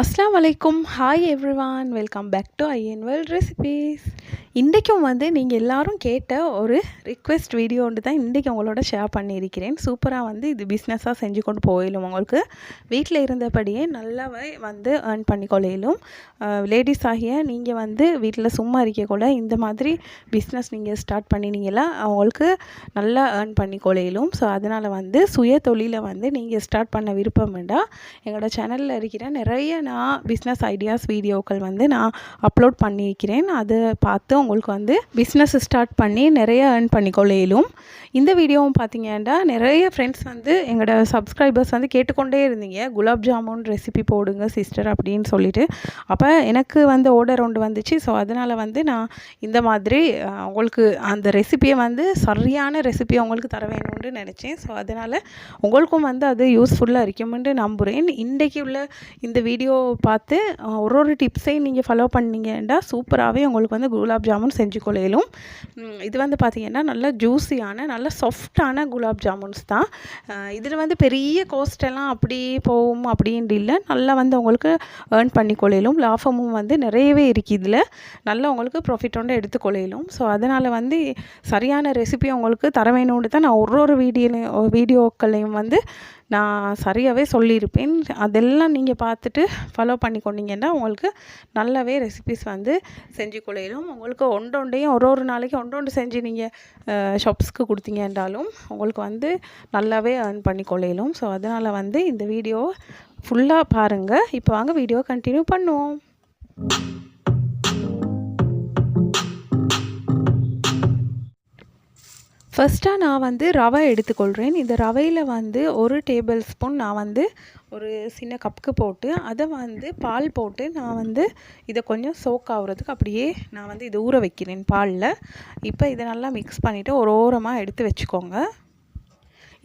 அஸ்லாம் வலைக்கும் hi everyone welcome back to IN world recipes இன்றைக்கும் வந்து நீங்கள் எல்லாரும் கேட்ட ஒரு ரிக்வெஸ்ட் வீடியோன்ட்டு தான் இன்றைக்கி உங்களோட ஷேர் பண்ணியிருக்கிறேன். சூப்பராக வந்து இது பிஸ்னஸாக செஞ்சு கொண்டு போயிடும் உங்களுக்கு. வீட்டில் இருந்தபடியே நல்லாவே வந்து ஏர்ன் பண்ணிக்கொள்ளையிலும் லேடிஸ் ஆகிய நீங்கள் வந்து வீட்டில் சும்மா இருக்கக்குள்ள இந்த மாதிரி பிஸ்னஸ் நீங்கள் ஸ்டார்ட் பண்ணினீங்களா அவங்களுக்கு நல்லா ஏர்ன் பண்ணிக்கொள்ளையிலும் ஸோ அதனால் வந்து சுய தொழிலை வந்து நீங்கள் ஸ்டார்ட் பண்ண விருப்பம் வேண்டாம். எங்களோட சேனலில் இருக்கிற நிறைய நான் பிஸ்னஸ் ஐடியாஸ் வீடியோக்கள் வந்து நான் அப்லோட் பண்ணியிருக்கிறேன் அது பார்த்து உங்களுக்கு வந்து பிஸ்னஸ் ஸ்டார்ட் பண்ணி நிறைய ஏர்ன் பண்ணிக்கொள்ள இயலும் இந்த வீடியோவும் பார்த்தீங்கன்னா நிறைய ஃப்ரெண்ட்ஸ் வந்து எங்களோட சப்ஸ்கிரைபர்ஸ் வந்து கேட்டுக்கொண்டே இருந்தீங்க. குலாப் ஜாமுன் ரெசிபி போடுங்க சிஸ்டர் அப்படின்னு சொல்லிட்டு. அப்போ எனக்கு வந்து ஆர்டர் ஒன்று வந்துச்சு. ஸோ அதனால் வந்து நான் இந்த மாதிரி உங்களுக்கு அந்த ரெசிபியை வந்து சரியான ரெசிபியை உங்களுக்கு தர வேணும்னு நினச்சேன். ஸோ அதனால் உங்களுக்கும் வந்து அது யூஸ்ஃபுல்லாக இருக்கும்னு நம்புகிறேன் இன்றைக்கி உள்ள இந்த வீடியோ பார்த்து ஒரு ஒரு டிப்ஸையும் நீங்கள் ஃபாலோ பண்ணீங்கன்னா சூப்பராகவே உங்களுக்கு வந்து குலாப் ஜாமுன் செஞ்சு கொள்ளையிலும் இது வந்து பார்த்தீங்கன்னா நல்ல ஜூஸியான நல்ல சாஃப்டான குலாப் ஜாமுன்ஸ் தான். இதில் வந்து பெரிய காஸ்ட் அப்படி போகும் அப்படின்ட்டு இல்லை. நல்லா வந்து உங்களுக்கு ஏர்ன் பண்ணி கொள்ளையிலும் லாபமும் வந்து நிறையவே இருக்குது இதில். நல்லா உங்களுக்கு ப்ராஃபிட் எடுத்து கொள்ளையிலும் ஸோ அதனால் வந்து சரியான ரெசிபி உங்களுக்கு தர வேணும்னு தான் நான் ஒரு ஒரு வீடியோ வீடியோக்களையும் வந்து நான் சரியாகவே சொல்லியிருப்பேன். அதெல்லாம் நீங்கள் பார்த்துட்டு ஃபாலோ பண்ணி கொண்டீங்கன்னா உங்களுக்கு நல்லாவே ரெசிபிஸ் வந்து செஞ்சு கொள்ளையிலும் உங்களுக்கு ஒன்றொண்டையும் ஒரு ஒரு நாளைக்கு ஒன்றொண்டு செஞ்சு நீங்கள் ஷாப்ஸ்க்கு கொடுத்தீங்கன்றாலும் உங்களுக்கு வந்து நல்லாவே ஏர்ன் பண்ணி கொள்ளையிலும். ஸோ அதனால் வந்து இந்த வீடியோ ஃபுல்லாக பாருங்கள் இப்போ வாங்க வீடியோ கண்டினியூ பண்ணுவோம். ஃபஸ்ட்டாக நான் வந்து ரவை எடுத்துக்கொள்கிறேன் இந்த ரவையில் வந்து ஒரு டேபிள் ஸ்பூன் நான் வந்து ஒரு சின்ன கப்புக்கு போட்டு அதை வந்து பால் போட்டு நான் வந்து இதை கொஞ்சம் சோக் ஆகுறதுக்கு அப்படியே நான் வந்து இதை ஊற வைக்கிறேன் பாலில். இப்போ இதை நல்லா மிக்ஸ் பண்ணிவிட்டு ஒரு ஓரமாக எடுத்து வச்சுக்கோங்க.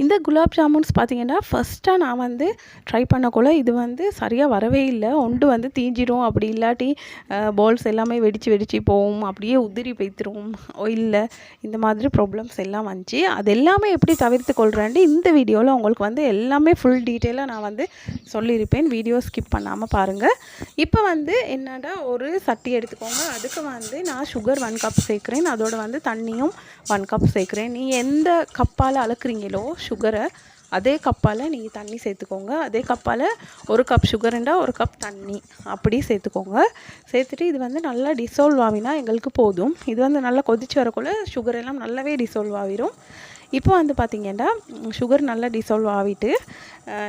இந்த குலாப் ஜாமுன்ஸ் பார்த்தீங்கன்னா ஃபஸ்ட்டாக நான் வந்து ட்ரை பண்ணக்குள்ள இது வந்து சரியாக வரவே இல்லை. ஒன்று வந்து தீஞ்சிரும். அப்படி இல்லாட்டி பால்ஸ் எல்லாமே வெடித்து வெடித்து போகும். அப்படியே உதிரி வைத்திரும் இல்லை. இந்த மாதிரி ப்ராப்ளம்ஸ் எல்லாம் வந்துச்சு. அது எல்லாமே எப்படி தவிர்த்து கொள்கிறேன்ட்டு இந்த வீடியோவில் உங்களுக்கு வந்து எல்லாமே ஃபுல் டீட்டெயிலாக நான் வந்து சொல்லியிருப்பேன். வீடியோ ஸ்கிப் பண்ணாமல் பாருங்கள் இப்போ வந்து என்னடா ஒரு சட்டி எடுத்துக்கோங்க. அதுக்கு வந்து நான் சுகர் ஒன் கப் சேர்க்குறேன். அதோட வந்து தண்ணியும் ஒன் கப் சேர்க்குறேன். நீங்கள் எந்த கப்பால் அளக்குறீங்களோ சுகரை அதே கப்பால் நீங்கள் தண்ணி சேர்த்துக்கோங்க. அதே கப்பால் ஒரு கப் சுகருண்டா ஒரு கப் தண்ணி அப்படி சேர்த்துக்கோங்க. சேர்த்துட்டு இது வந்து நல்லா டிசால்வ் ஆகினா எங்களுக்கு போதும். இது வந்து நல்லா கொதிச்சு வரக்குள்ள சுகர் எல்லாம் நல்லாவே டிசால்வ் ஆகிரும் இப்போ வந்து பார்த்திங்கன்னா சுகர் நல்லா டிசால்வ் ஆகிட்டு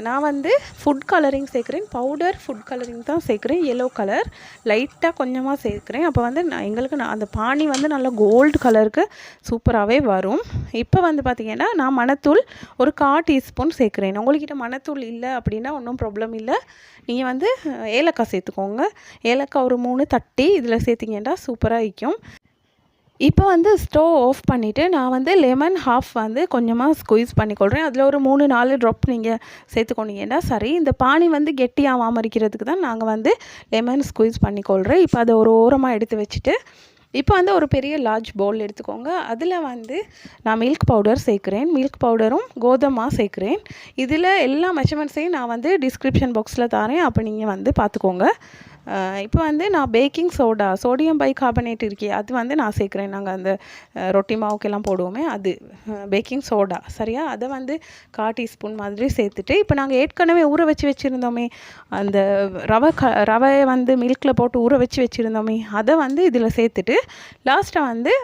நான் வந்து ஃபுட் கலரிங் சேர்க்குறேன். பவுடர் ஃபுட் கலரிங் தான் சேர்க்குறேன். எல்லோ கலர் லைட்டாக கொஞ்சமாக சேர்க்குறேன். அப்போ வந்து நான் எங்களுக்கு நான் அந்த பானி வந்து நல்லா கோல்டு கலருக்கு சூப்பராகவே வரும். இப்போ வந்து பார்த்திங்கன்னா நான் மணத்தூள் ஒரு கா டீஸ்பூன் சேர்க்குறேன். உங்கள்கிட்ட மணத்தூள் இல்லை அப்படின்னா ஒன்றும் ப்ராப்ளம் இல்லை. நீங்கள் வந்து ஏலக்காய் சேர்த்துக்கோங்க. ஏலக்காய் ஒரு மூணு தட்டி இதில் சேர்த்திங்கன்னா சூப்பராக இருக்கும் இப்போ வந்து ஸ்டவ் ஆஃப் பண்ணிவிட்டு நான் வந்து லெமன் ஹாஃப் வந்து கொஞ்சமாக ஸ்குவீஸ் பண்ணிக்கொள்கிறேன் அதில் ஒரு மூணு நாலு ட்ராப் நீங்கள் சேர்த்துக்கொண்டீங்கன்னா சரி. இந்த பானி வந்து கெட்டியாகாமல் இருக்கிறதுக்கு தான் நாங்கள் வந்து லெமன் ஸ்குவீஸ் பண்ணிக்கொள்கிறேன் இப்போ அதை ஒரு ஓரமாக எடுத்து வச்சுட்டு இப்போ வந்து ஒரு பெரிய லார்ஜ் பவுல் எடுத்துக்கோங்க. அதில் வந்து நான் மில்க் பவுடர் சேர்க்குறேன். மில்க் பவுடரும் கோதுமா சேர்க்குறேன். இதில் எல்லா மெஷர்மெண்ட்ஸையும் நான் வந்து டிஸ்கிரிப்ஷன் பாக்ஸில் தரேன் அப்போ நீங்கள் வந்து பார்த்துக்கோங்க. இப்போ வந்து நான் baking soda sodium bicarbonate இருக்கே அது வந்து நான் சேர்க்குறேன். நாங்கள் அந்த ரொட்டி மாவுக்கெல்லாம் போடுவோமே அது பேக்கிங் சோடா சரியா? அதை வந்து கா டீஸ்பூன் மாதிரி சேர்த்துட்டு இப்போ நாங்கள் ஏற்கனவே ஊற வச்சு வச்சுருந்தோமே அந்த ரவை க ரவையை வந்து மில்கில் போட்டு ஊற வச்சு வச்சுருந்தோமே அதை வந்து இதில் சேர்த்துட்டு லாஸ்ட்டாக வந்து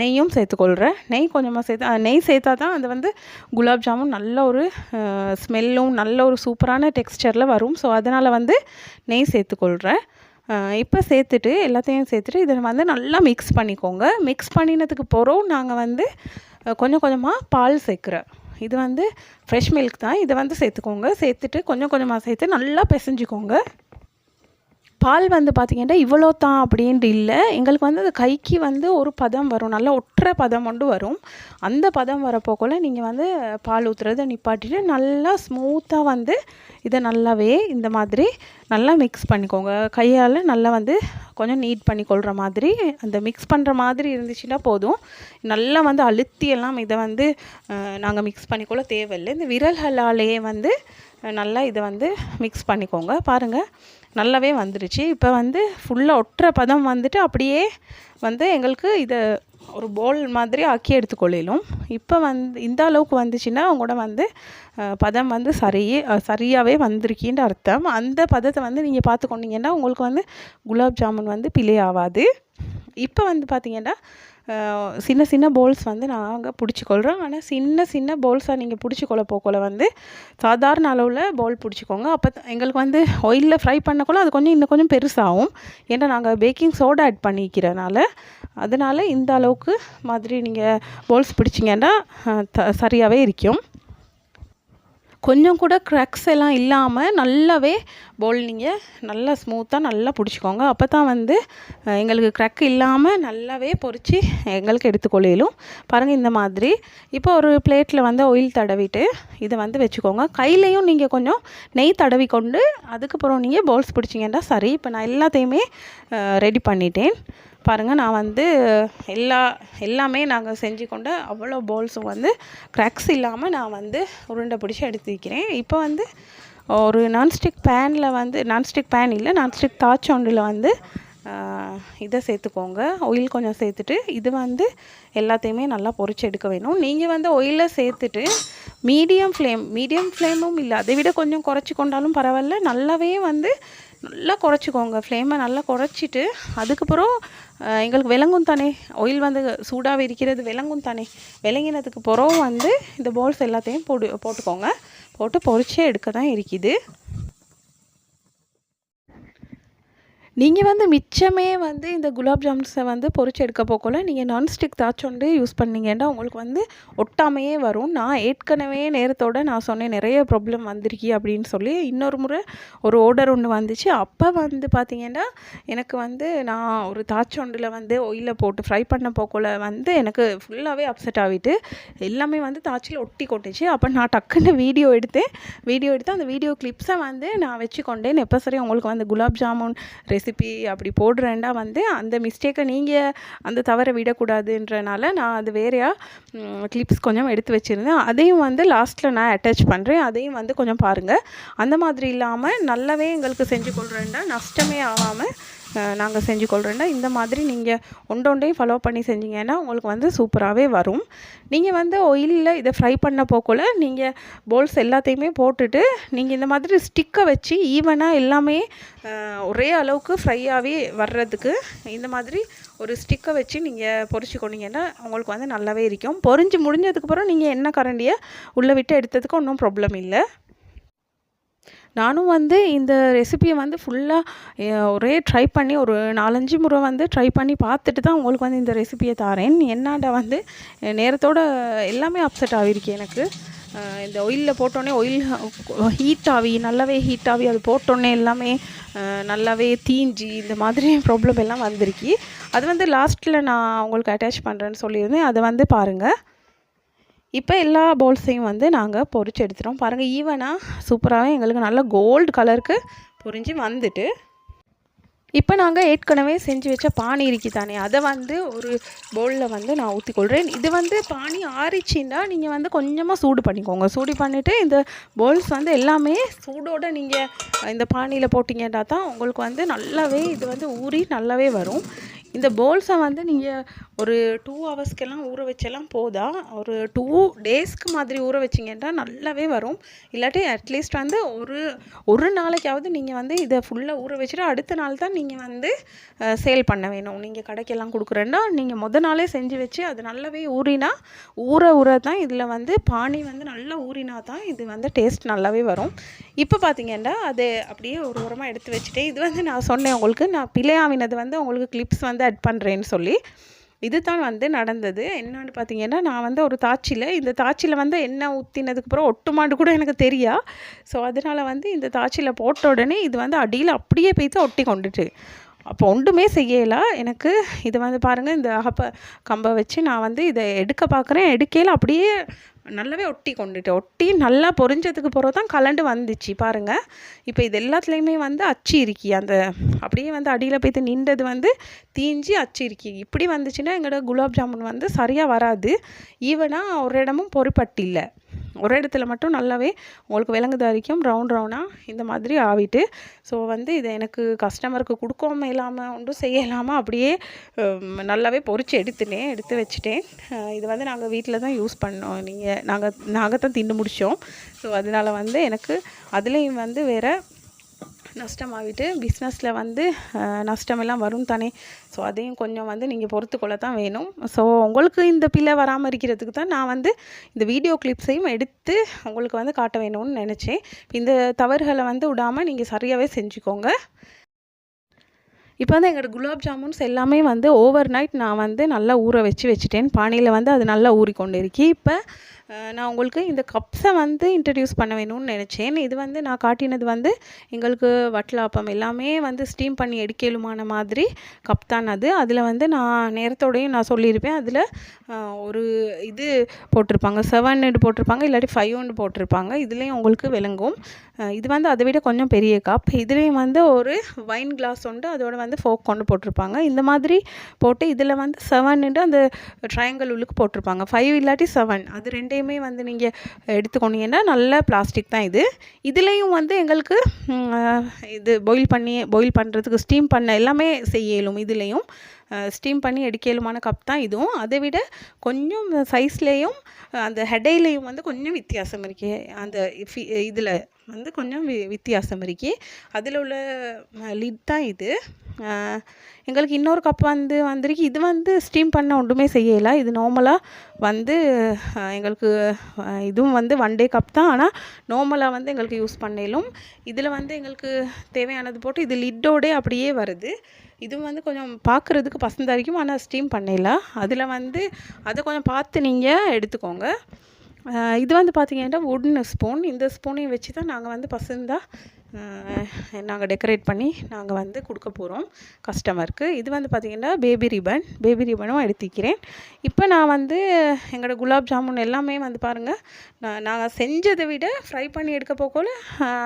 நெய்யும் சேர்த்துக்கொள்கிறேன் நெய் கொஞ்சமாக சேர்த்து நெய் சேர்த்தா தான் அது வந்து குலாப் ஜாமுன் நல்ல ஒரு ஸ்மெல்லும் நல்ல ஒரு சூப்பரான டெக்ஸ்டரில் வரும். ஸோ அதனால் வந்து நெய் சேர்த்துக்கொள்கிறேன் இப்போ சேர்த்துட்டு எல்லாத்தையும் சேர்த்துட்டு இதை வந்து நல்லா மிக்ஸ் பண்ணிக்கோங்க. மிக்ஸ் பண்ணினதுக்கு பிறகு நாங்கள் வந்து கொஞ்சம் கொஞ்சமாக பால் சேர்க்குறேன். இது வந்து ஃப்ரெஷ் மில்க் தான். இதை வந்து சேர்த்துக்கோங்க. சேர்த்துட்டு கொஞ்சம் கொஞ்சமாக சேர்த்து நல்லா பிசைஞ்சிக்கோங்க. பால் வந்து பார்த்திங்கன்னா இவ்வளோ தான் அப்படின்ட்டு இல்லை. எங்களுக்கு வந்து அது கைக்கு வந்து ஒரு பதம் வரும். நல்லா ஒற்றை பதம் கொண்டு வரும். அந்த பதம் வரப்போக்குள்ள நீங்கள் வந்து பால் ஊற்றுறதை நிப்பாட்டிட்டு நல்லா ஸ்மூத்தாக வந்து இதை நல்லாவே இந்த மாதிரி நல்லா மிக்ஸ் பண்ணிக்கோங்க. கையால் நல்லா வந்து கொஞ்சம் நீட் பண்ணிக்கொள்கிற மாதிரி அந்த மிக்ஸ் பண்ணுற மாதிரி இருந்துச்சுன்னா போதும். நல்லா வந்து அழுத்தி எல்லாம் இதை வந்து நாங்கள் மிக்ஸ் பண்ணிக்கொள்ள தேவையில்லை. இந்த விரல்களாலேயே வந்து நல்லா இதை வந்து மிக்ஸ் பண்ணிக்கோங்க. பாருங்கள் நல்லாவே வந்துருச்சு. இப்போ வந்து ஃபுல்லாக ஒட்டுற பதம் வந்துட்டு அப்படியே வந்து எங்களுக்கு இதை ஒரு போல் மாதிரி ஆக்கி எடுத்துக்கொள்ளிலும் இப்போ வந்து இந்த அளவுக்கு வந்துச்சுன்னா உங்களோட வந்து பதம் வந்து சரியே சரியாகவே வந்திருக்கின்ற அர்த்தம். அந்த பதத்தை வந்து நீங்கள் பார்த்துக்கொண்டீங்கன்னா உங்களுக்கு வந்து குலாப் ஜாமுன் வந்து பிழை ஆகாது இப்போ வந்து பார்த்தீங்கன்னா சின்ன சின்ன போல்ஸ் வந்து நாங்கள் பிடிச்சிக்கொள்கிறோம் ஆனால் சின்ன சின்ன போல்ஸாக நீங்கள் பிடிச்சிக்கொள்ள போக்கொள்ள வந்து சாதாரண அளவில் பவுல் பிடிச்சிக்கோங்க. அப்போ எங்களுக்கு வந்து ஆயிலில் ஃப்ரை பண்ணக்குள்ள அது கொஞ்சம் இன்னும் கொஞ்சம் பெருசாகும். ஏன்னா நாங்கள் பேக்கிங் சோடா ஆட் பண்ணிக்கிறனால. அதனால் இந்த அளவுக்கு மாதிரி நீங்கள் பவுல்ஸ் பிடிச்சிங்கன்னா த சரியாகவே இருக்கும். கொஞ்சம் கூட க்ரக்ஸ் எல்லாம் இல்லாமல் நல்லாவே பவுல் நீங்கள் நல்லா ஸ்மூத்தாக நல்லா பிடிச்சிக்கோங்க. அப்போ தான் வந்து எங்களுக்கு க்ரக் இல்லாமல் நல்லாவே பொரித்து எங்களுக்கு எடுத்துக்கொள்ளையிலும் பாருங்கள் இந்த மாதிரி. இப்போ ஒரு பிளேட்டில் வந்து ஆயில் தடவிட்டு இதை வந்து வச்சுக்கோங்க. கையிலையும் நீங்கள் கொஞ்சம் நெய் தடவி கொண்டு அதுக்கப்புறம் நீங்கள் பவுல்ஸ் பிடிச்சிங்கன்னா சரி. இப்போ நான் எல்லாத்தையுமே ரெடி பண்ணிட்டேன். பாருங்கள் நான் வந்து எல்லா எல்லாமே நாங்கள் செஞ்சு கொண்டு அவ்வளோ பவுல்ஸும் வந்து க்ராக்ஸ் இல்லாமல் நான் வந்து உருண்டை பிடிச்சி எடுத்து வைக்கிறேன். இப்போ வந்து ஒரு நான்ஸ்டிக் பேனில் வந்து நான்ஸ்டிக் பேன் இல்லை நான்ஸ்டிக் தாச்சொண்டில் வந்து இதை சேர்த்துக்கோங்க. ஒயில் கொஞ்சம் சேர்த்துட்டு இது வந்து எல்லாத்தையுமே நல்லா பொறிச்சு எடுக்க வேணும். நீங்கள் வந்து ஒயிலை சேர்த்துட்டு மீடியம் ஃப்ளேம் மீடியம் ஃப்ளேமும் இல்லை அதை விட கொஞ்சம் குறைச்சி கொண்டாலும் பரவாயில்ல. நல்லாவே வந்து நல்லா குறைச்சிக்கோங்க. ஃப்ளேமை நல்லா குறைச்சிட்டு அதுக்கப்புறம் எங்களுக்கு விளங்கும் தானே. ஆயில் வந்து சூடாக இருக்கிறது விளங்கும் தானே. விளங்கினதுக்கு பிறகு வந்து இந்த பால்ஸ் எல்லாத்தையும் போடு போட்டுக்கோங்க. போட்டு பொரிச்சே எடுக்க தான் இருக்குது. நீங்கள் வந்து மிச்சமே வந்து இந்த குலாப் ஜாம்ஸை வந்து பொறிச்சு எடுக்க போக்கல நீங்கள் நான்ஸ்டிக் தாச்சொண்டு யூஸ் பண்ணீங்கன்னா உங்களுக்கு வந்து ஒட்டாமையே வரும். நான் ஏற்கனவே நேரத்தோட நான் சொன்னேன் நிறைய ப்ராப்ளம் வந்திருக்கி அப்படின்னு சொல்லி. இன்னொரு முறை ஒரு ஆர்டர் ஒன்று வந்துச்சு. அப்போ வந்து பார்த்தீங்கன்னா எனக்கு வந்து நான் ஒரு தாச்சொண்டில் வந்து ஒயிலில் போட்டு ஃப்ரை பண்ண போக்கல வந்து எனக்கு ஃபுல்லாகவே அப்செட் ஆகிட்டு எல்லாமே வந்து தாச்சில் ஒட்டி கொட்டுச்சு. அப்போ நான் டக்குன்னு வீடியோ எடுத்தேன். வீடியோ எடுத்து அந்த வீடியோ கிளிப்ஸை வந்து நான் வச்சுக்கொண்டேன். எப்போ சரி உங்களுக்கு வந்து குலாப் ஜாமுன் ரெசிபி அப்படி போடுறேன்டா வந்து அந்த மிஸ்டேக்கை நீங்கள் அந்த தவறை விடக்கூடாதுன்றனால நான் அது வேறையாக கிளிப்ஸ் கொஞ்சம் எடுத்து வச்சுருந்தேன். அதையும் வந்து லாஸ்ட்டில் நான் அட்டாச் பண்ணுறேன் அதையும் வந்து கொஞ்சம் பாருங்கள் அந்த மாதிரி இல்லாமல் நல்லாவே எங்களுக்கு செஞ்சு கொள்கிறேன்டா நஷ்டமே ஆகாமல் நாங்கள் செஞ்சு கொள்கிறோன்னா இந்த மாதிரி நீங்கள் ஒன்றொண்டையும் ஃபாலோ பண்ணி செஞ்சீங்கன்னா உங்களுக்கு வந்து சூப்பராகவே வரும். நீங்கள் வந்து ஒயிலில் இதை ஃப்ரை பண்ண போக்குள்ள நீங்கள் போல்ஸ் எல்லாத்தையுமே போட்டுட்டு நீங்கள் இந்த மாதிரி ஸ்டிக்கை வச்சு ஈவனாக எல்லாமே ஒரே அளவுக்கு ஃப்ரையாகவே வர்றதுக்கு இந்த மாதிரி ஒரு ஸ்டிக்கை வச்சு நீங்கள் பொறிச்சு கொண்டீங்கன்னா உங்களுக்கு வந்து நல்லாவே இருக்கும். பொரிஞ்சு முடிஞ்சதுக்கப்புறம் நீங்கள் என்ன கரண்டியை உள்ளே விட்டு எடுத்ததுக்கு ஒன்றும் ப்ராப்ளம் இல்லை. நானும் வந்து இந்த ரெசிபியை வந்து ஃபுல்லாக ஒரே ட்ரை பண்ணி ஒரு நாலஞ்சு முறை வந்து ட்ரை பண்ணி பார்த்துட்டு தான் உங்களுக்கு வந்து இந்த ரெசிபியை தாரேன். என்னாண்டா வந்து நேரத்தோட எல்லாமே அப்செட் ஆகிருக்கு எனக்கு. இந்த ஒயிலில் போட்டோன்னே ஒயில் ஹீட் ஆகி நல்லாவே ஹீட் ஆகி அது போட்டோன்னே எல்லாமே நல்லாவே தீஞ்சி இந்த மாதிரி ப்ராப்ளம் எல்லாம் வந்திருக்கு. அது வந்து லாஸ்ட்டில் நான் உங்களுக்கு அட்டாச் பண்ணுறேன்னு சொல்லியிருந்தேன். அதை வந்து பாருங்கள் இப்போ எல்லா பவுல்ஸையும் வந்து நாங்கள் பொறிச்சு எடுத்துகிறோம் பாருங்கள் ஈவனாக சூப்பராகவே எங்களுக்கு நல்ல கோல்டு கலருக்கு பொறிஞ்சு வந்துட்டு. இப்போ நாங்கள் ஏற்கனவே செஞ்சு வச்ச பானி இருக்கு தானே அதை வந்து ஒரு பவுலில் வந்து நான் ஊற்றிக்கொள்கிறேன் இது வந்து பானி ஆறிச்சின்னா நீங்கள் வந்து கொஞ்சமாக சூடு பண்ணிக்கோங்க. சூடு பண்ணிவிட்டு இந்த பவுல்ஸ் வந்து எல்லாமே சூடோடு நீங்கள் இந்த பானியில் போட்டிங்கன்னா தான் உங்களுக்கு வந்து நல்லாவே இது வந்து ஊறி நல்லாவே வரும். இந்த போல்ஸை வந்து நீங்கள் ஒரு டூ ஹவர்ஸ்க்கெல்லாம் ஊற வச்செல்லாம் போதா? ஒரு டூ டேஸ்க்கு மாதிரி ஊற வச்சிங்கன்னா நல்லாவே வரும். இல்லாட்டி அட்லீஸ்ட் வந்து ஒரு ஒரு நாளைக்காவது நீங்கள் வந்து இதை ஃபுல்லாக ஊற வச்சுட்டு அடுத்த நாள் தான் நீங்கள் வந்து சேல் பண்ண வேணும். நீங்கள் கடைக்கெல்லாம் கொடுக்குறேன்னா நீங்கள் முத நாளே செஞ்சு வச்சு அது நல்லாவே ஊறினா ஊற ஊற தான் இதில் வந்து பானி வந்து நல்லா ஊறினா தான் இது வந்து டேஸ்ட் நல்லாவே வரும். இப்போ பார்த்தீங்கன்னா அது அப்படியே ஒரு உரமாக எடுத்து வச்சுட்டேன் இது வந்து நான் சொன்னேன் உங்களுக்கு நான் பிழையாவினது வந்து உங்களுக்கு கிளிப்ஸ் வந்து அட் பண்ணுறேன்னு சொல்லி இது தான் வந்து நடந்தது. என்னன்னு பார்த்தீங்கன்னா நான் வந்து ஒரு தாச்சியில் இந்த தாச்சியில் வந்து எண்ணெய் ஊற்றினதுக்கு அப்புறம் ஒட்டுமாண்டு கூட எனக்கு தெரியா. ஸோ அதனால் வந்து இந்த தாச்சியில் போட்ட உடனே இது வந்து அடியில் அப்படியே போய்த்து ஒட்டி கொண்டுட்டு அப்போ ஒன்றுமே செய்யலை. எனக்கு இது வந்து பாருங்கள் இந்த அகப்ப கம்பை வச்சு நான் வந்து இதை எடுக்க பார்க்குறேன். எடுக்கையில் அப்படியே நல்லாவே ஒட்டி கொண்டுட்டு ஒட்டி நல்லா பொரிஞ்சதுக்கு பிறகு தான் கலண்டு வந்துச்சு பாருங்கள் இப்போ இது எல்லாத்துலேயுமே வந்து அச்சு இருக்கி அந்த அப்படியே வந்து அடியில் போய்த்து நின்றது வந்து தீஞ்சு அச்சு இருக்கி இப்படி வந்துச்சுன்னா எங்களோட குலாப் ஜாமுன் வந்து சரியாக வராது. ஈவனாக ஒரு இடமும் பொறிப்பட்டு இல்லை ஒரு இடத்துல மட்டும் நல்லாவே உங்களுக்கு விலங்கு வரைக்கும் ரவுண்ட் ரவுண்டாக இந்த மாதிரி ஆவிட்டு. ஸோ வந்து இதை எனக்கு கஸ்டமருக்கு கொடுக்காம இல்லாமல் ஒன்றும் செய்ய இல்லாமல் அப்படியே நல்லாவே பொரிச்சு எடுத்துட்டேன் எடுத்து வச்சுட்டேன். இது வந்து நாங்கள் வீட்டில் தான் யூஸ் பண்ணோம். நீங்கள் நாங்கள் நாங்கள் தான் தின்னு முடித்தோம் ஸோ அதனால வந்து எனக்கு அதுலேயும் வந்து வேறு நஷ்டமாகிட்டு பிஸ்னஸில் வந்து நஷ்டமெல்லாம் வரும் தானே. ஸோ அதையும் கொஞ்சம் வந்து நீங்கள் பொறுத்துக்கொள்ள தான் வேணும். ஸோ உங்களுக்கு இந்த பிள்ளை வராமல் இருக்கிறதுக்கு தான் நான் வந்து இந்த வீடியோ கிளிப்ஸையும் எடுத்து உங்களுக்கு வந்து காட்ட வேணும்னு நினச்சேன். இந்த தவறுகளை வந்து விடாமல் நீங்கள் சரியாகவே செஞ்சுக்கோங்க. இப்போ வந்து எங்களோட குலாப் ஜாமுன்ஸ் எல்லாமே வந்து ஓவர் நைட் நான் வந்து நல்லா ஊற வச்சு வச்சுட்டேன். பானையில் வந்து அது நல்லா ஊறிக்கொண்டு இருக்கி இப்போ நான் உங்களுக்கு இந்த கப்ஸை வந்து இன்ட்ரடியூஸ் பண்ண வேணும்னு நினச்சேன். இது வந்து நான் காட்டினது வந்து எங்களுக்கு வட்டலாப்பம் எல்லாமே வந்து ஸ்டீம் பண்ணி எடுக்கலுமான மாதிரி கப் தான் அது. அதில் வந்து நான் நேரத்தோடையும் நான் சொல்லியிருப்பேன். அதில் ஒரு இது போட்டிருப்பாங்க. செவன் போட்டிருப்பாங்க. இல்லாட்டி ஃபைவ் ஒன்று போட்டிருப்பாங்க. இதுலேயும் உங்களுக்கு விளங்கும். இது வந்து அதை விட கொஞ்சம் பெரிய கப் இதுலேயும் வந்து ஒரு வைன் கிளாஸ் உண்டு. அதோட வந்து ஃபோக் கொண்டு போட்டிருப்பாங்க. இந்த மாதிரி போட்டு இதில் வந்து செவன்ட்டு அந்த ட்ரையாங்கல் உள்ளுக்கு போட்டிருப்பாங்க. ஃபைவ் இல்லாட்டி செவன் அது ரெண்டு ரெண்டையுமே வந்து நீங்கள் எடுத்துக்கொண்டீங்கன்னா நல்ல பிளாஸ்டிக் தான் இது. இதுலேயும் வந்து எங்களுக்கு இது பாயில் பண்ணி பாயில் பண்ணுறதுக்கு ஸ்டீம் பண்ண எல்லாமே செய்ய இயலும் இதுலேயும். ஸ்டீம் பண்ணி எடுக்கலுமான கப் தான் இதுவும். அதை விட கொஞ்சம் சைஸ்லேயும் அந்த ஹெடையிலையும் வந்து கொஞ்சம் வித்தியாசம் இருக்கு. அந்த இதில் வந்து கொஞ்சம் வி வித்தியாசம் இருக்கு. அதில் உள்ள லிட் தான் இது. எங்களுக்கு இன்னொரு கப் வந்து வந்திருக்கு. இது வந்து ஸ்டீம் பண்ண ஒன்றுமே செய்யலை. இது நார்மலாக வந்து எங்களுக்கு இதுவும் வந்து ஒன் டே கப் தான். ஆனால் நார்மலாக வந்து எங்களுக்கு யூஸ் பண்ணலும் இதில் வந்து எங்களுக்கு தேவையானது போட்டு இது லிட்டோடே அப்படியே வருது. இதுவும் வந்து கொஞ்சம் பார்க்குறதுக்கு பசந்த இருக்கும் ஆனால் ஸ்டீம் பண்ணிடலாம் அதில் வந்து அதை கொஞ்சம் பார்த்து நீங்கள் எடுத்துக்கோங்க. இது வந்து பார்த்தீங்கன்னா வுட்டன் ஸ்பூன் இந்த ஸ்பூனையும் வச்சு தான் நாங்கள் வந்து பசந்தாக நாங்கள் டெக்கரேட் பண்ணி நாங்கள் வந்து கொடுக்க போகிறோம் கஸ்டமருக்கு இது வந்து பார்த்திங்கன்னா பேபி ரிபன் பேபி ரிபனும் எடுத்துக்கிறேன் இப்போ நான் வந்து எங்களோட குலாப் ஜாமுன் எல்லாமே வந்து பாருங்கள் நான் நாங்கள் செஞ்சதை விட ஃப்ரை பண்ணி எடுக்க போக்கோல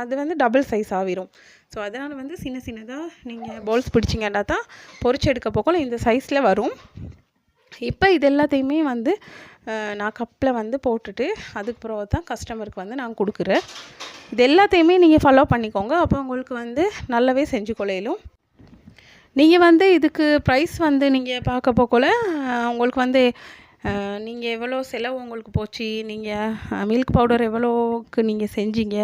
அது வந்து டபுள் சைஸ் ஆகிரும். ஸோ அதனால் வந்து சின்ன சின்னதாக நீங்கள் பால்ஸ் பிடிச்சிங்கன்னா தான் பொறிச்சு எடுக்க போக்கோல இந்த சைஸில் வரும். இப்போ இது எல்லாத்தையுமே வந்து நான் கப்பில் வந்து போட்டுட்டு அதுக்கு பிறகு தான் கஸ்டமருக்கு வந்து நான் கொடுக்குறேன். இது எல்லாத்தையுமே நீங்கள் ஃபாலோ பண்ணிக்கோங்க. அப்போ உங்களுக்கு வந்து நல்லாவே செஞ்சு கொள்ளையிலும் நீங்கள் வந்து இதுக்கு ப்ரைஸ் வந்து நீங்கள் பார்க்க போகல உங்களுக்கு வந்து நீங்கள் எவ்வளோ செலவு உங்களுக்கு போச்சு? நீங்கள் மில்க் பவுடர் எவ்வளோவுக்கு நீங்கள் செஞ்சீங்க?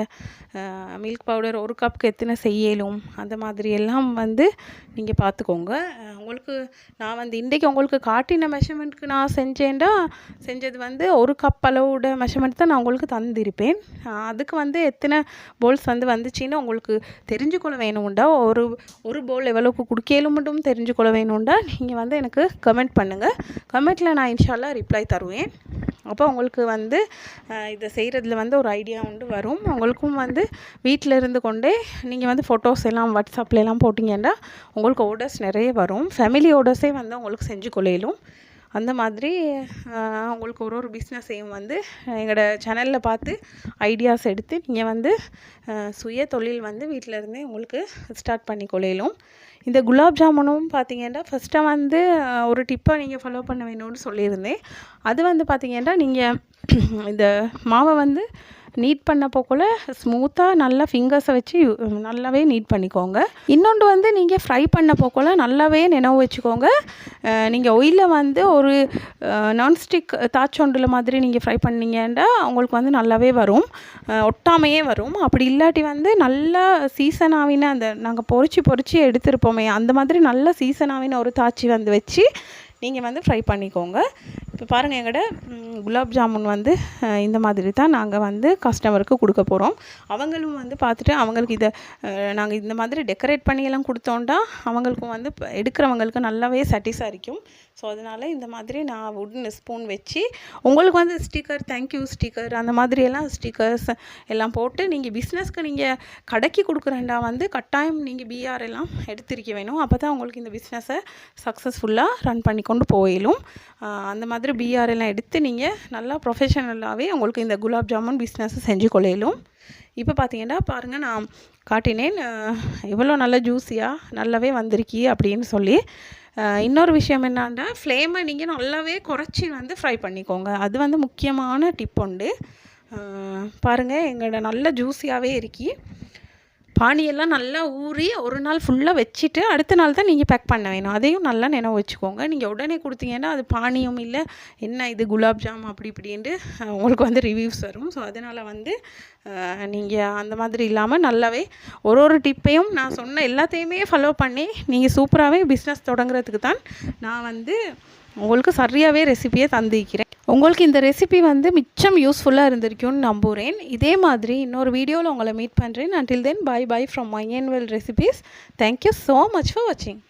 மில்க் பவுடர் ஒரு கப்புக்கு எத்தனை செய்யலும்? அந்த மாதிரி எல்லாம் வந்து நீங்கள் பார்த்துக்கோங்க உங்களுக்கு நான் வந்து இன்றைக்கி உங்களுக்கு காட்டின மெஷர்மெண்ட்க்கு நான் செஞ்சேன்டா செஞ்சது வந்து ஒரு கப் அளவோட மெஷர்மெண்ட் தான் நான் உங்களுக்கு தந்திருப்பேன். அதுக்கு வந்து எத்தனை போல்ஸ் வந்து வந்துச்சுன்னு உங்களுக்கு தெரிஞ்சுக்கொள்ள வேணும்டா. ஒரு ஒரு போல் எவ்வளோக்கு குடிக்கலும் மட்டும் தெரிஞ்சுக்கொள்ள வேணும்டா. நீங்கள் வந்து எனக்கு கமெண்ட் பண்ணுங்கள் கமெண்ட்டில் நான் இன்ஷால்ல ரிப்ளை தருவேன். அப்போ உங்களுக்கு வந்து இதை செய்கிறதுல வந்து ஒரு ஐடியா உண்டு வரும். உங்களுக்கும் வந்து வீட்டில் இருந்து கொண்டே நீங்கள் வந்து ஃபோட்டோஸ் எல்லாம் வாட்ஸ்அப்லாம் எல்லாம் போட்டிங்கன்னா உங்களுக்கு ஆர்டர்ஸ் நிறைய வரும். ஃபேமிலி ஆர்டர்ஸே வந்து உங்களுக்கு செஞ்சு கொள்ளையிலும் அந்த மாதிரி உங்களுக்கு ஒரு ஒரு பிஸ்னஸையும் வந்து எங்களோட சேனலில் பார்த்து ஐடியாஸ் எடுத்து நீங்கள் வந்து சுய தொழில் வந்து வீட்டில் இருந்தே உங்களுக்கு ஸ்டார்ட் பண்ணி கொள்ளையிலும் இந்த குலாப் ஜாமுனும் பார்த்தீங்கன்னா ஃபஸ்ட்டாக வந்து ஒரு டிப்பை நீங்கள் ஃபாலோ பண்ண வேணும்னு சொல்லியிருந்தேன். அது வந்து பார்த்தீங்கன்னா நீங்கள் இந்த மாவை வந்து நீட் பண்ண கூட ஸ்மூத்தாக நல்லா ஃபிங்கர்ஸை வச்சு நல்லாவே நீட் பண்ணிக்கோங்க. இன்னொன்று வந்து நீங்கள் ஃப்ரை பண்ண கூட நல்லாவே நினைவு வச்சுக்கோங்க. நீங்கள் ஒயிலில் வந்து ஒரு நான்ஸ்டிக் தாச்சொண்டில் மாதிரி நீங்கள் ஃப்ரை பண்ணீங்கன்னா உங்களுக்கு வந்து நல்லாவே வரும். ஒட்டாமையே வரும். அப்படி இல்லாட்டி வந்து நல்லா சீசன் ஆவின அந்த நாங்கள் பொறிச்சு பொரிச்சு எடுத்திருப்போமே அந்த மாதிரி நல்ல சீசன் ஆவின ஒரு தாச்சி வந்து வச்சு நீங்கள் வந்து ஃப்ரை பண்ணிக்கோங்க. இப்போ பாருங்கள் எங்கள்கிட்ட குலாப் ஜாமுன் வந்து இந்த மாதிரி தான் நாங்கள் வந்து கஸ்டமருக்கு கொடுக்க போகிறோம் அவங்களும் வந்து பார்த்துட்டு அவங்களுக்கு இதை நாங்கள் இந்த மாதிரி டெக்கரேட் பண்ணியெல்லாம் எல்லாம் அவங்களுக்கும் வந்து எடுக்கிறவங்களுக்கு நல்லாவே சாட்டிஸாக இருக்கும். ஸோ அதனால் இந்த மாதிரி நான் வுட்டன் ஸ்பூன் வச்சு உங்களுக்கு வந்து ஸ்டிக்கர் தேங்க்யூ ஸ்டிக்கர் அந்த மாதிரி எல்லாம் ஸ்டிக்கர்ஸ் எல்லாம் போட்டு நீங்கள் பிஸ்னஸ்க்கு நீங்கள் கடைக்கு கொடுக்குறேன்டா வந்து கட்டாயம் நீங்கள் பிஆர் எல்லாம் எடுத்திருக்க வேணும். அப்போ தான் உங்களுக்கு இந்த பிஸ்னஸை சக்ஸஸ்ஃபுல்லாக ரன் பண்ணி கொண்டு போயிடும் அந்த மாதிரி பிஆர் எல்லாம் எடுத்து நீங்கள் நல்லா ப்ரொஃபஷனலாகவே உங்களுக்கு இந்த குலாப் ஜாமுன் பிஸ்னஸை செஞ்சு கொள்ளையிலும் இப்போ பார்த்தீங்கன்னா பாருங்கள் நான் காட்டினேன் எவ்வளோ நல்ல ஜூஸியாக நல்லாவே வந்திருக்கி அப்படின்னு சொல்லி. இன்னொரு விஷயம் என்னன்னா ஃப்ளேமை நீங்கள் நல்லாவே குறைச்சி வந்து ஃப்ரை பண்ணிக்கோங்க. அது வந்து முக்கியமான டிப் உண்டு. பாருங்கள் எங்களோட நல்ல ஜூஸியாகவே இருக்கி. பானியெல்லாம் நல்லா ஊறி ஒரு நாள் ஃபுல்லாக வச்சுட்டு அடுத்த நாள் தான் நீங்கள் பேக் பண்ண வேணும். அதையும் நல்லா நினைவு வச்சுக்கோங்க. நீங்கள் உடனே கொடுத்தீங்கன்னா அது பானியும் இல்லை என்ன இது குலாப் ஜாம் அப்படி இப்படின்ட்டு உங்களுக்கு வந்து ரிவ்யூஸ் வரும். ஸோ அதனால் வந்து நீங்கள் அந்த மாதிரி இல்லாமல் நல்லாவே ஒரு ஒரு டிப்பையும் நான் சொன்ன எல்லாத்தையுமே ஃபாலோ பண்ணி நீங்கள் சூப்பராகவே பிஸ்னஸ் தொடங்குறதுக்கு தான் நான் வந்து உங்களுக்கு சரியாகவே ரெசிபியை தந்திக்கிறேன் உங்களுக்கு இந்த ரெசிபி வந்து மிச்சம் யூஸ்ஃபுல்லாக இருந்திருக்கும்னு நம்புகிறேன் இதே மாதிரி இன்னொரு வீடியோவில் உங்களை மீட் பண்ணுறேன் until then bye bye from my well recipes thank you so much for வாட்சிங்